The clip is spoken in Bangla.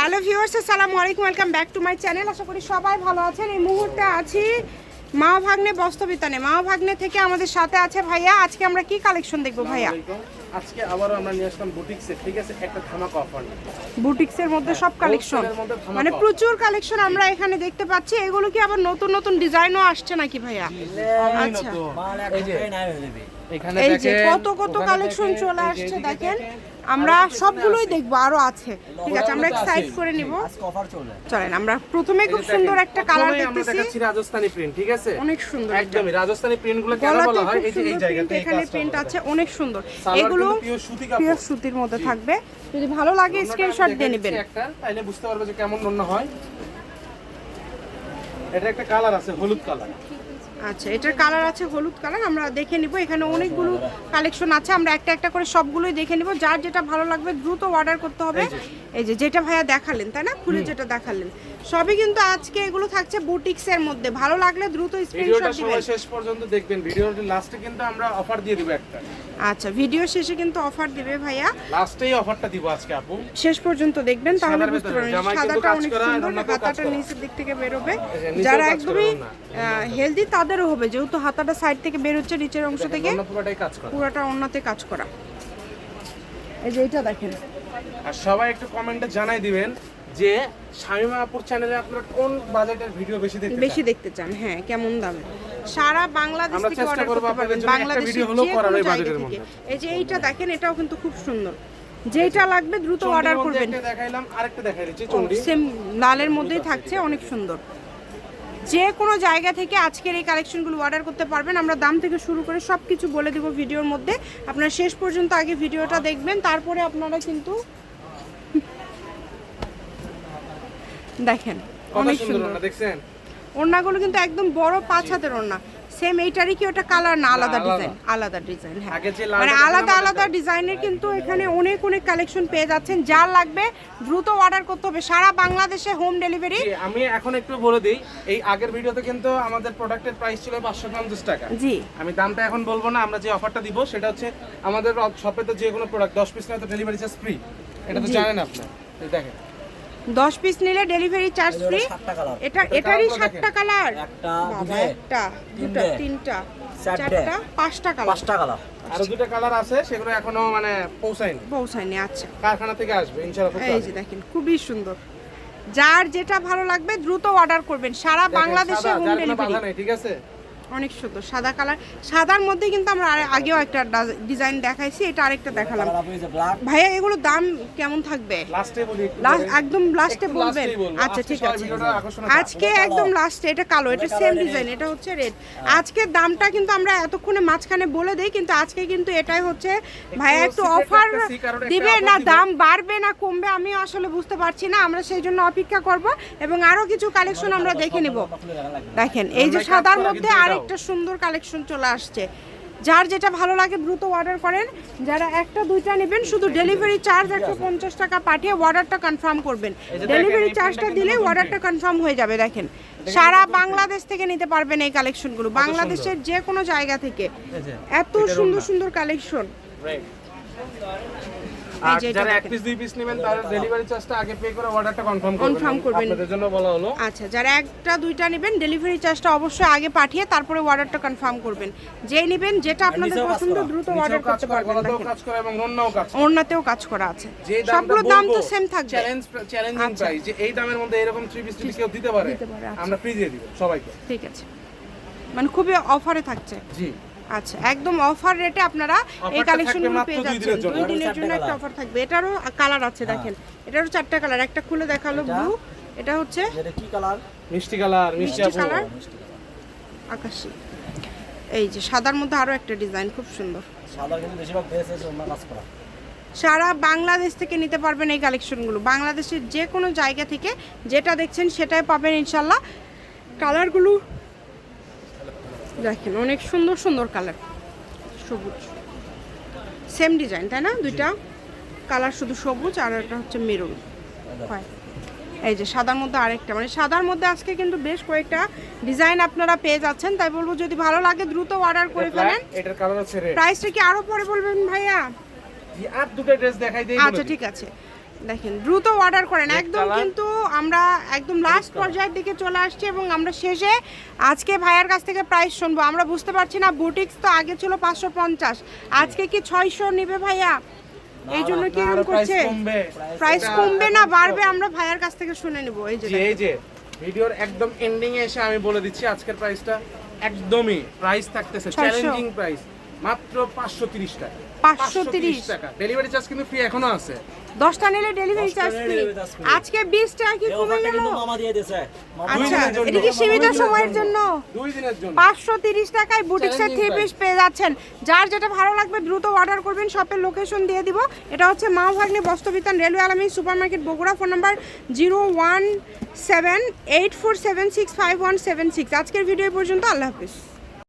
হ্যালো ভিউয়ার্স আসসালামু আলাইকুম welcome back to my channel. আশা করি সবাই ভালো আছেন। এই মুহূর্তে আছি মা ভাগ্নে বস্তবিতানে মা ভাগ্নে থেকে আমাদের সাথে আছে ভাইয়া। আজকে আমরা কি কালেকশন দেখব ভাইয়া? আজকে আবার আমরা নিয়ে আসলাম বুটিক্সে ঠিক আছে? একটা ধামাকা অফার বুটিক্সের মধ্যে সব কালেকশন মধ্যে ধামাকা মানে প্রচুর কালেকশন আমরা এখানে দেখতে পাচ্ছি। এগুলো কি আবার নতুন নতুন ডিজাইনও আসছে নাকি ভাইয়া? আচ্ছা। এই যে এই যে কত কত কালেকশন চলে আসছে দেখেন। আমরা সবগুলোই। দেখব আরও আছে। ঠিক আছে আমরা মধ্যে করে নিব। চলেন। আমরা প্রথমে খুব সুন্দর একটা কালার দেখতেছি। রাজস্থানি প্রিন্ট ঠিক আছে? অনেক সুন্দর একদমই রাজস্থানি প্রিন্টগুলো কেন বলা হয়? এই যে এই জায়গাতে এখানে প্রিন্ট আছে অনেক সুন্দর। এগুলো পিওর সুতির মধ্যে থাকবে। যদি ভালো লাগে স্ক্রিনশট দিয়ে নেবেন। একটা তাইলে বুঝতে পারবে যে কেমন রান্না হয়। এটা একটা কালার আছে হলুদ কালার আচ্ছা এটার কালার আছে হলুদ কালার আমরা দেখে নিব। এখানে অনেকগুলো কালেকশন আছে আমরা একটা একটা করে সবগুলোই দেখে নিব। যার যেটা ভালো লাগবে দ্রুত অর্ডার করতে হবে। এই যে যেটা ভাইয়া দেখালেন তাই না? খুলে যেটা দেখালেন। সবই কিন্তু আজকে এগুলো থাকছে বুটিক্সের মধ্যে। ভালো লাগলে দ্রুত স্ক্রিনশট দিবেন। শেষ পর্যন্ত দেখবেন। ভিডিওর লাস্টে কিন্তু আমরা অফার দিয়ে দিব একটা। আচ্ছা ভিডিও শেষে কিন্তু অফার দিবে ভাইয়া। লাস্টেই অফারটা দিব আজকে আপু। শেষ পর্যন্ত দেখবেন তাহলে বুঝতে পারবেন। সাদাটা অনেক সুন্দর হাতাটা নিচের দিক থেকে যে নিচেও যারা একদমই হেলদি তাদেরও হবে। যেহেতু হাতাটা সাইড থেকে বের হচ্ছে নিচের অংশ থেকে পুরোটা অন্যতে কাজ করা। এই যে এটা দেখেন। আর সবাই একটু কমেন্টে জানাই দিবেন। যে শামিমা আপুর চ্যানেলে আপনারা কোন বাজেটের ভিডিও বেশি দেখতে বেশি দেখতে চান হ্যাঁ কেমন দামে? সারা বাংলাদেশ থেকে অর্ডার করতে পারবেন বাংলাদেশের যে কোনো জায়গা থেকে। এই যে এইটা দেখেন এটাও কিন্তু খুব সুন্দর। যেটা লাগবে দ্রুত অর্ডার করবেন। দেখাইলাম আরেকটা দেখাই দিচ্ছি চন্ডি সেম লালের মধ্যেই থাকছে অনেক সুন্দর। যে কোনো জায়গা থেকে আজকের এই কালেকশনগুলো অর্ডার করতে পারবেন। আমরা দাম থেকে শুরু করে সব কিছু বলে দেবো ভিডিওর মধ্যে। আপনারা শেষ পর্যন্ত আগে ভিডিওটা দেখবেন তারপরে আপনারা কিন্তু দেখেন অনেক সুন্দর না দেখছেন? ওড়নাগুলো কিন্তু একদম বড় পাঁচ হাতের ওড়না। সেম এইটারই কি ওটা কালার না আলাদা। ডিজাইন আলাদা। ডিজাইন হ্যাঁ। যে মানে আলাদা আলাদা ডিজাইনের কিন্তু এখানে অনেক অনেক কালেকশন পেয়ে যাচ্ছেন। যার লাগবে দ্রুত অর্ডার করতে হবে। সারা বাংলাদেশে হোম ডেলিভারি জি, আমি এখন একটু বলে দিই এই আগের ভিডিওতে কিন্তু আমাদের প্রোডাক্টের প্রাইস ছিল পাঁচশো পঞ্চাশ টাকা। জি। আমি দামটা এখন বলব না আমরা যে অফারটা দিব সেটা হচ্ছে আমাদের শপে তো যে কোনো প্রোডাক্ট দশ পিস নেয় তো ডেলিভারি চার্জ ফ্রি এটা তো জানেন আপনার এই দেখেন। দশ পিস নিলে ডেলিভারি চার্জ ফ্রি এটা এটারই সাতটা কালার একটা, দুটো, একটা দুটা তিনটে, তিনটা চারটা পাঁচটা কালার পাঁচটা কালার আরও দুটো কালার আছে সেগুলো এখনও মানে পৌঁছায়নি। পৌঁছায়নি আচ্ছা। কারখানা থেকে আসবে ইনশাআল্লাহ এই যে দেখেন খুবই সুন্দর। যার যেটা ভালো লাগবে দ্রুত অর্ডার করবেন। সারা বাংলাদেশে হোম ডেলিভারি ঠিক আছে? অনেক সুন্দর সাদা কালার। সাদার মধ্যে কিন্তু আমরা আগেও একটা ডিজাইন দেখাইছি এটা আরেকটা দেখালাম। ভাইয়া এগুলো দাম কেমন থাকবে? লাস্টে বলি লাস্ট একদম লাস্টে বলবেন। আচ্ছা ঠিক আছে। আজকে একদম লাস্টে এটা কালো। এটা সেম ডিজাইন এটা হচ্ছে রেড আজকে দামটা কিন্তু আমরা এতক্ষণে মাঝখানে বলে দেই কিন্তু আজকে কিন্তু এটাই হচ্ছে। ভাইয়া একটু অফার দিবে না দাম বাড়বে না কমবে আমি আসলে বুঝতে পারছি না। আমরা সেই জন্য অপেক্ষা করব এবং আরও কিছু কালেকশন আমরা দেখে নিব। দেখেন এই যে সাদার মধ্যে কিন্তু আরেকটা সুন্দর কালেকশন চলে আসছে। যার যেটা ভালো লাগে দ্রুত অর্ডার করেন। যারা একটা দুইটা নেবেন শুধু ডেলিভারি চার্জ একশো পঞ্চাশ টাকা পাঠিয়ে অর্ডারটা কনফার্ম করবেন। ডেলিভারি চার্জটা দিলে অর্ডারটা কনফার্ম হয়ে যাবে দেখেন। সারা বাংলাদেশ থেকে নিতে পারবেন এই কালেকশনগুলো বাংলাদেশের যে কোনো জায়গা থেকে। এত সুন্দর সুন্দর কালেকশন আর যারা এক পিস দুই পিস নেবেন তার ডেলিভারি চার্জটা আগে পে করে অর্ডারটা কনফার্ম করবেন। Confirm করবেন। আপনাদের জন্য বলা হলো। আচ্ছা যারা একটা দুইটা নেবেন ডেলিভারি চার্জটা অবশ্যই আগে পাঠিয়ে তারপরে অর্ডারটা কনফার্ম করবেন। যেই নেবেন যেটা আপনাদের পছন্দ দ্রুত অর্ডার কাজ করতে করা পারবেন কাজ করা এবং অন্যও কাজ করা। কাজ করা আছে। দাম তো সেম থাকবে। Challenge challenging. প্রাইস যে এই দামের মধ্যে এরকম থ্রি পিস যদি কেউ দিতে পারে আচ্ছা। আমরা ফ্রি দিয়ে দিব সবাইকে। ঠিক আছে। মানে খুবই অফারে থাকছে। জি। আচ্ছা একদম অফার রেটে আপনারা এই কালেকশনগুলো পেয়ে যাচ্ছেন। দুই দিনের জন্য একটা অফার থাকবে। এটারও কালার আছে দেখেন। এটারও চারটা কালার একটা খুলে দেখাল ব্লু এটা হচ্ছে যেটা কি কালার মিষ্টি কালার মিষ্টি কালার আকাশি। এই যে সাদার মধ্যে আরও একটা ডিজাইন খুব সুন্দর। সাদা কিন্তু বেশিরভাগ ড্রেস আছে অন্য কাজ করা। সারা বাংলাদেশ থেকে নিতে পারবেন এই কালেকশনগুলো বাংলাদেশের যে কোনো জায়গা থেকে যেটা দেখছেন সেটাই পাবেন ইনশাল্লাহ কালারগুলো দেখেন অনেক সুন্দর সুন্দর কালার সবুজ। সেম ডিজাইন তাই না? দুইটা কালার শুধু সবুজ আর একটা হচ্ছে মেরুন হয়। এই যে সাদার মধ্যে আরেকটা মানে সাদার মধ্যে আজকে কিন্তু বেশ কয়েকটা ডিজাইন আপনারা পেয়ে যাচ্ছেন তাই বলব যদি ভালো লাগে দ্রুত অর্ডার করে ফেলেন। এটার কালার আছে প্রাইসটা কি আরও পরে বলবেন ভাইয়া? আর দুটো ড্রেস দেখাই দেই আচ্ছা ঠিক আছে। দেখেন দ্রুত অর্ডার করেন। একদম কিন্তু আমরা একদম লাস্ট পর্যায়ের দিকে চলে আসছি এবং আমরা শেষে আজকে ভাইয়ার কাছ থেকে প্রাইস শুনব। আমরা বুঝতে পারছি না বুটিক্স তো আগে ছিল পাঁচশো পঞ্চাশ। আজকে কি ছয়শো নিবে ভাইয়া? এই জন্য কি এরকম করছে? কমবে। প্রাইস কমবে না বাড়বে আমরা ভাইয়ার কাছ থেকে শুনে নিব। এই যে এই যে ভিডিওর একদম এন্ডিং এ এসে আমি বলে দিচ্ছি আজকের প্রাইসটা একদমই প্রাইস থাকতেছে 600 চ্যালেঞ্জিং প্রাইস মাত্র 530 টাকা। 530 টাকা। ডেলিভারি চার্জ কিন্তু ফ্রি এখনও আছে। দশটা নিলে ডেলিভারি চার্জ ফ্রি। আজকে বিশ টাকা কি কমে গেল? মামা দিয়ে দিয়েছে। আচ্ছা এটা কি সীমিত সময়ের জন্য? দুই দিনের জন্য। পাঁচশো তিরিশ টাকায় বুটিক্সের থ্রি পিস পেয়ে যাচ্ছেন। যার যেটা ভালো লাগবে দ্রুত অর্ডার করবেন শপের লোকেশন দিয়ে দিব। এটা হচ্ছে মা ভাগ্নে বস্ত্রবিতান railway আলামী super market Bogura. Phone number zero one seven eight four seven six five one seven six. আজকের ভিডিও পর্যন্ত। আল্লাহ হাফিজ।